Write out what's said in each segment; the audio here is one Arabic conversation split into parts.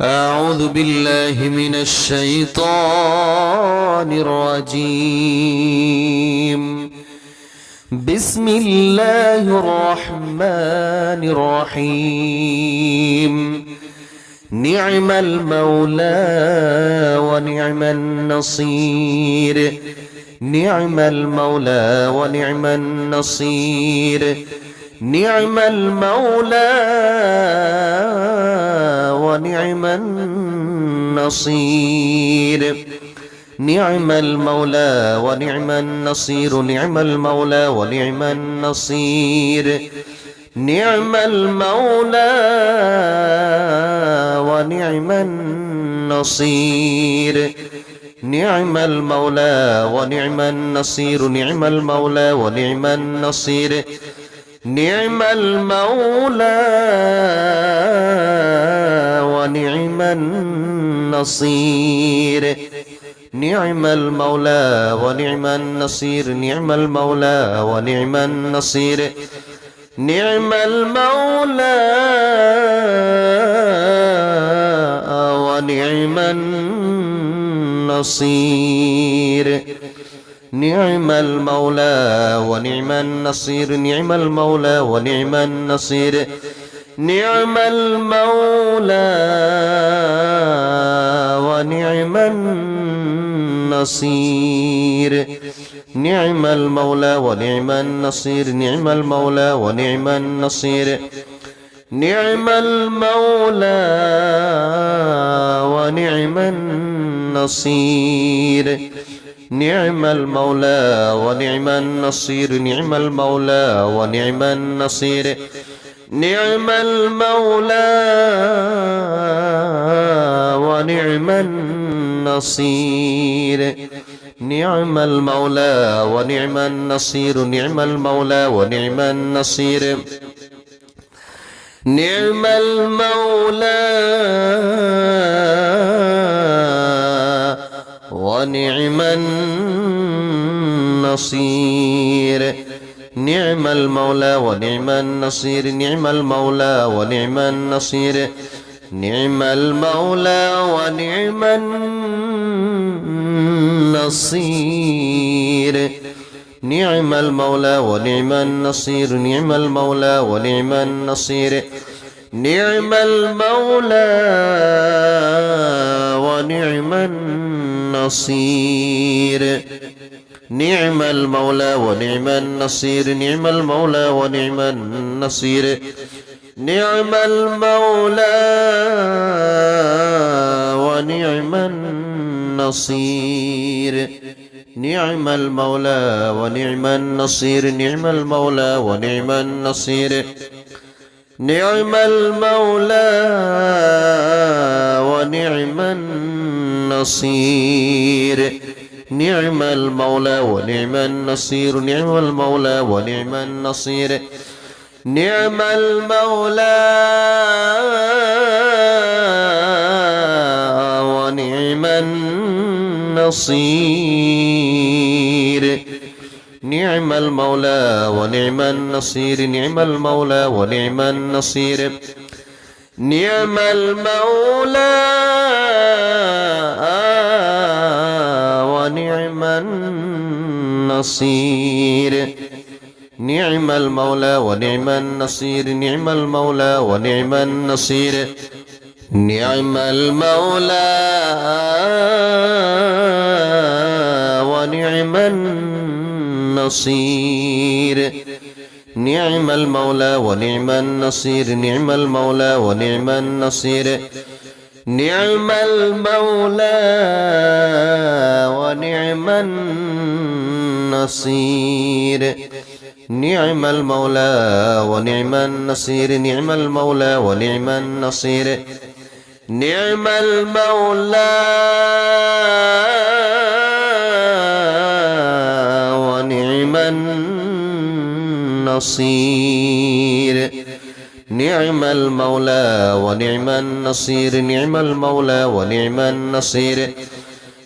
أعوذ بالله من الشيطان الرجيم. بسم الله الرحمن الرحيم. نعم المولى ونعم النصير. نعم المولى ونعم النصير. نعم المولى ونعم النصير. نعم المولى ونعم النصير. نعم المولى ونعم النصير. نعم المولى ونعم النصير. نعم المولى ونعم النصير. نعم المولى ونعم النصير. نعم المولى ونعم النصير. نعم المولى ونعم النصير. نعم المولى ونعم النصير. نعم المولى ونعم النصير. نعم المولى ونعم النصير نعم المولى ونعم النصير. نعم المولى ونعم النصير. نعم المولى ونعم النصير نعم المولى ونعم النصير. نعم المولى ونعم النصير. نعم المولى ونعم النصير نعم المولى ونعم النصير. نعم المولى ونعم النصير. نعم المولى ونعم النصير نعم المولى ونعم النصير. نعم المولى ونعم النصير. نعم المولى ونعم النصير. نعم المولى ونعم النصير. نعم المولى ونعم النصير. نعم المولى ونعم النصير. نعم المولى ونعم النصير. نعم المولى ونعم النصير. نعم المولى ونعم النصير. نعم المولى ونعم النصير. نعم المولى ونعم النصير. نعم المولى ونعم النصير. نعم المولى ونعم النصير. نعم المولى ونعم النصير. نعم المولى ونعم النصير. نعم المولى ونعم النصير. نعم المولى ونعم النصير. نعم المولى ونعم النصير. نعم المولى ونعم النصير. نعم المولى ونعم النصير. نعم المولى ونعم النصير. نعم المولى ونعم النصير. نعم المولى ونعم النصير. نعم المولى ونعم النصير. نعم المولى ونعم النصير. نعم المولى ونعم النصير. نعم المولى ونعم النصير. نعم المولى ونعم النصير. نعم المولى ونعم النصير. نعم المولى ونعم النصير نعم المولى ونعم النصير.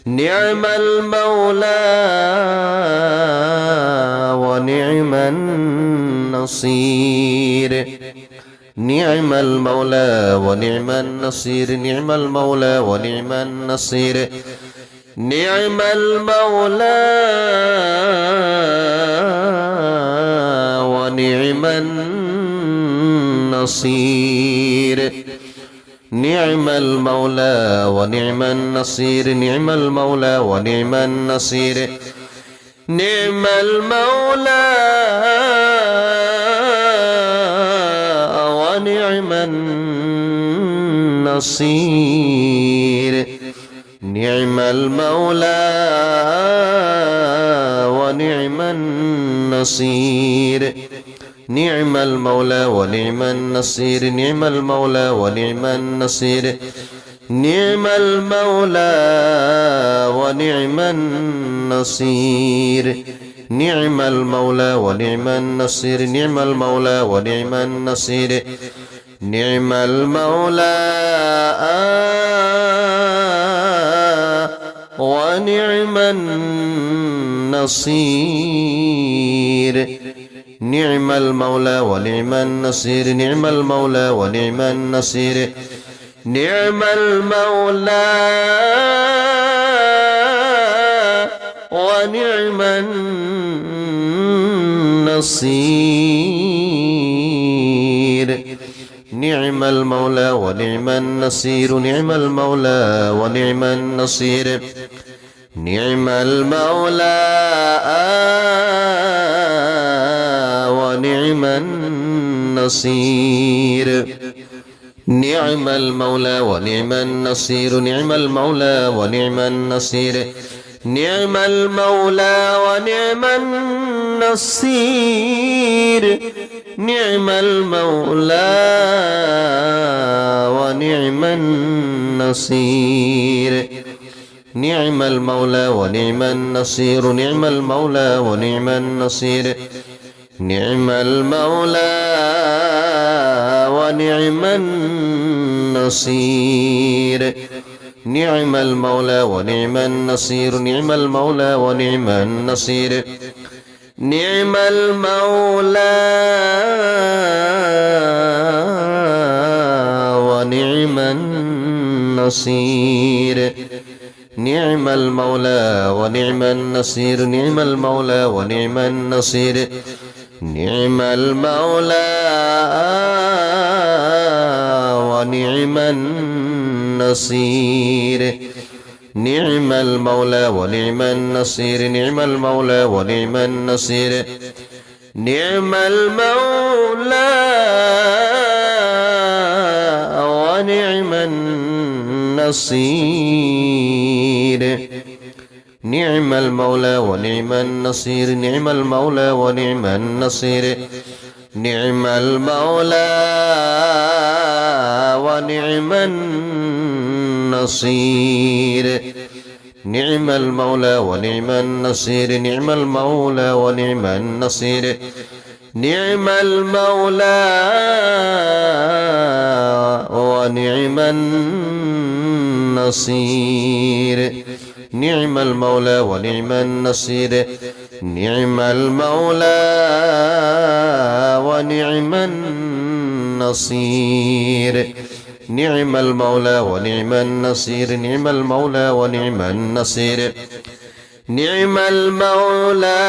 نعم المولى ونعم النصير. نعم المولى ونعم النصير نعم المولى ونعم النصير. نعم المولى ونعم النصير. نعم المولى ونعم النصير. نعم المولى ونعم النصير. نعم المولى ونعم النصير. نعم المولى ونعم النصير. نعم المولى ونعم النصير نعم المولى ونعم النصير. نعم المولى ونعم النصير. نعم المولى ونعم النصير نعم المولى ونعم النصير. نعم المولى ونعم النصير. نعم المولى ونعم النصير نعم المولى ونعم النصير. نعم المولى ونعم النصير. نعم المولى ونعم النصير نعم المولى ونعم النصير. نعم المولى ونعم النصير. نعم المولى ونعم النصير. نعم المولى ونعم النصير. نعم المولى ونعم النصير. نعم المولى ونعم النصير. نعم المولى ونعم النصير. نعم المولى ونعم النصير. نعم المولى ونعم النصير. نعم المولى ونعم النصير. نعم المولى ونعم النصير. نعم المولى ونعم النصير. نعم المولى ونعم النصير. نعم المولى ونعم النصير. نعم المولى ونعم النصير. نعم المولى ونعم النصير. نعم المولى ونعم النصير. نعم المولى ونعم النصير. نعم المولى ونعم النصير. نعم المولى ونعم النصير. نعم المولى ونعم النصير. نعم المولى ونعم النصير. نعم المولى ونعم النصير. نعم المولى ونعم النصير. نعم المولى ونعم النصير. نعم المولى ونعم النصير. نعم المولى ونعم النصير. نعم المولى ونعم النصير. نعم المولى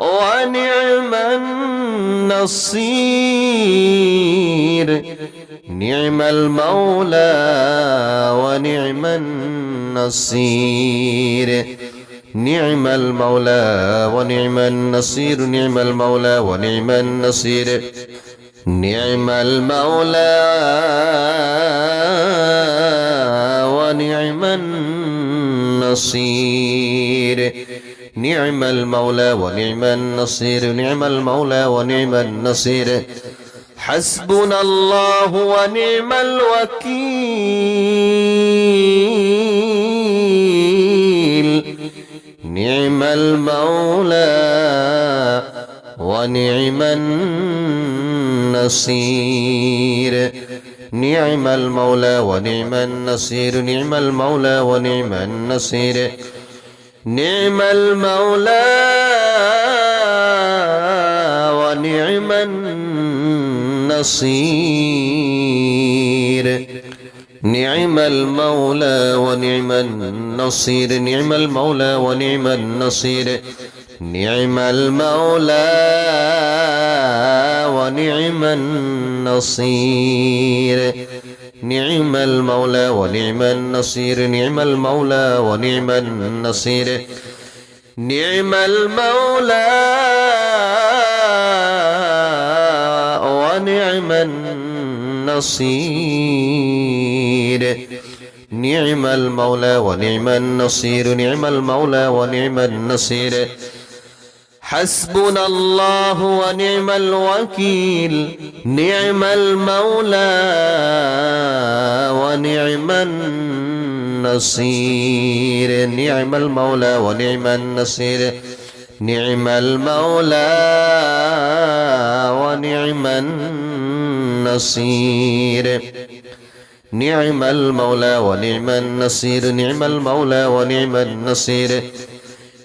ونعم النصير. نعم المولى ونعم النصير. نعم المولى ونعم النصير. نعم المولى ونعم النصير. نعم المولى ونعم النصير. نعم المولى ونعم النصير. نعم المولى ونعم النصير. حسبنا الله ونعم الوكيل. نعم المولى ونعم النصير. نعم المولى ونعم النصير نعم المولى ونعم النصير. نعم المولى ونعم النصير. نعم المولى ونعم النصير نعم المولى ونعم النصير. نعم المولى ونعم النصير. نعم المولى ونعم النصير. نعم المولى ونعم النصير. نعم المولى ونعم النصير. نعم المولى ونعم النصير. نعم المولى ونعم النصير. حسبنا الله ونعم الوكيل نعم المولى ونعم النصير نعم المولى ونعم النصير نعم المولى ونعم النصير نعم المولى ونعم النصير نعم المولى ونعم النصير.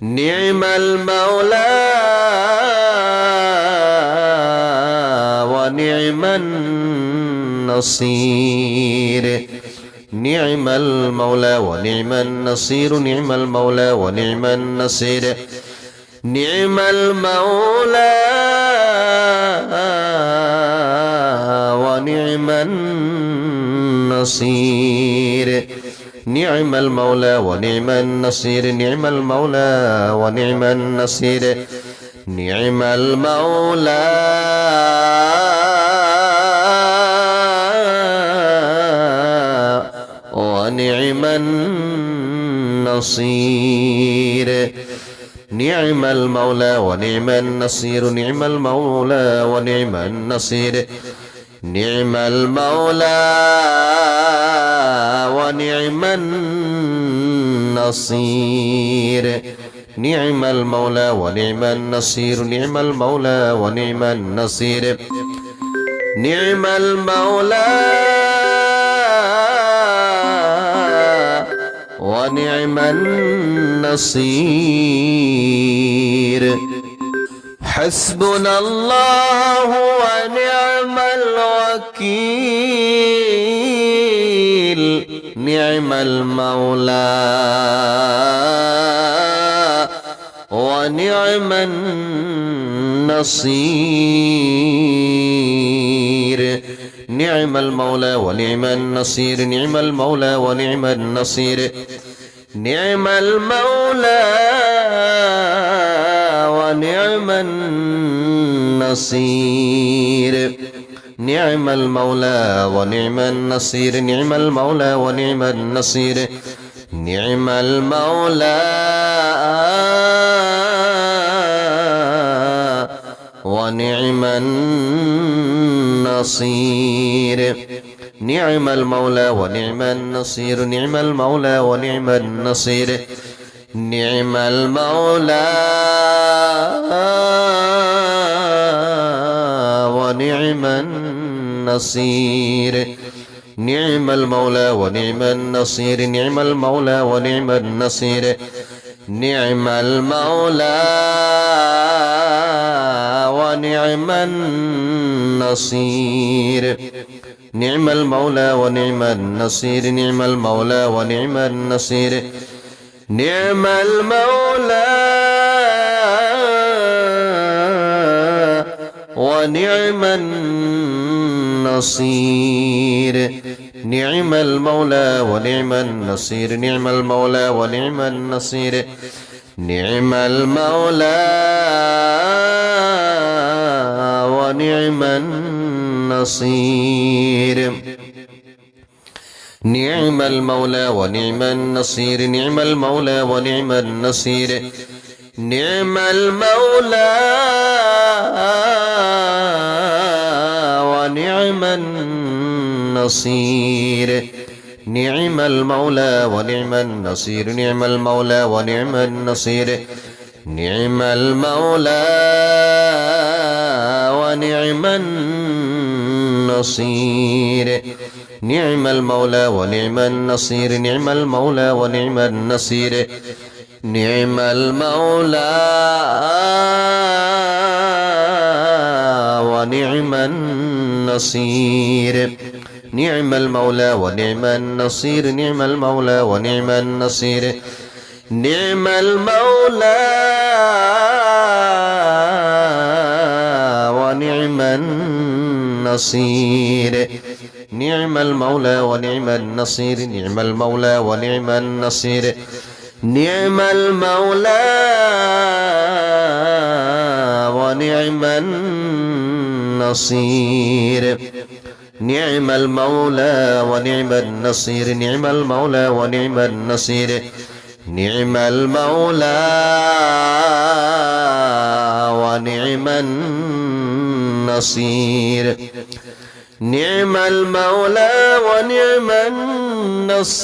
نعم المولى ونعم النصير. نعم المولى ونعم النصير. نعم المولى ونعم النصير. نعم المولى ونعم النصير. نعم المولى ونعم النصير نعم المولى ونعم النصير. نعم المولى. ونعم النصير. نعم المولى ونعم النصير نعم المولى ونعم النصير. نعم المولى ونعم النصير. نعم المولى ونعم النصير. نعم المولى ونعم النصير. نعم المولى ونعم النصير. حسبنا الله ونعم الوكيل نعم المولى. ونعم النصير. نعم المولى ونعم النصير. نعم المولى ونعم النصير. نعم المولى. ونعم النصير. نعم المولى ونعم النصير نعم المولى ونعم النصير. نعم المولى. ونعم النصير. نعم المولى ونعم النصير نعم المولى ونعم النصير. نعم المولى. ونعم النصير. نعم المولى ونعم النصير. نعم المولى ونعم النصير. نعم المولى ونعم النصير. نعم المولى ونعم النصير. نعم المولى ونعم النصير. نعم المولى ونعم النصير. نعم المولى ونعم النصير. نعم المولى ونعم النصير. نعم المولى ونعم النصير. نعم المولى ونعم النصير. نعم المولى ونعم النصير. نعم المولى ونعم النصير. نعم المولى ونعم النصير. نعم المولى ونعم النصير. نعم المولى ونعم النصير. نعم المولى ونعم النصير. نعم المولى ونعم النصير. نعم المولى ونعم النصير. نعم المولى ونعم النصير. نعم المولى ونعم النصير. نعم المولى ونعم النصير. نعم المولى ونعم النصير. نعم المولى ونعم النصير. نعم المولى ونعم النصير. نعم المولى ونعم النصير. نعم المولى ونعم النصير. نعم المولى ونعم النصير. نعم المولى ونعم النصير.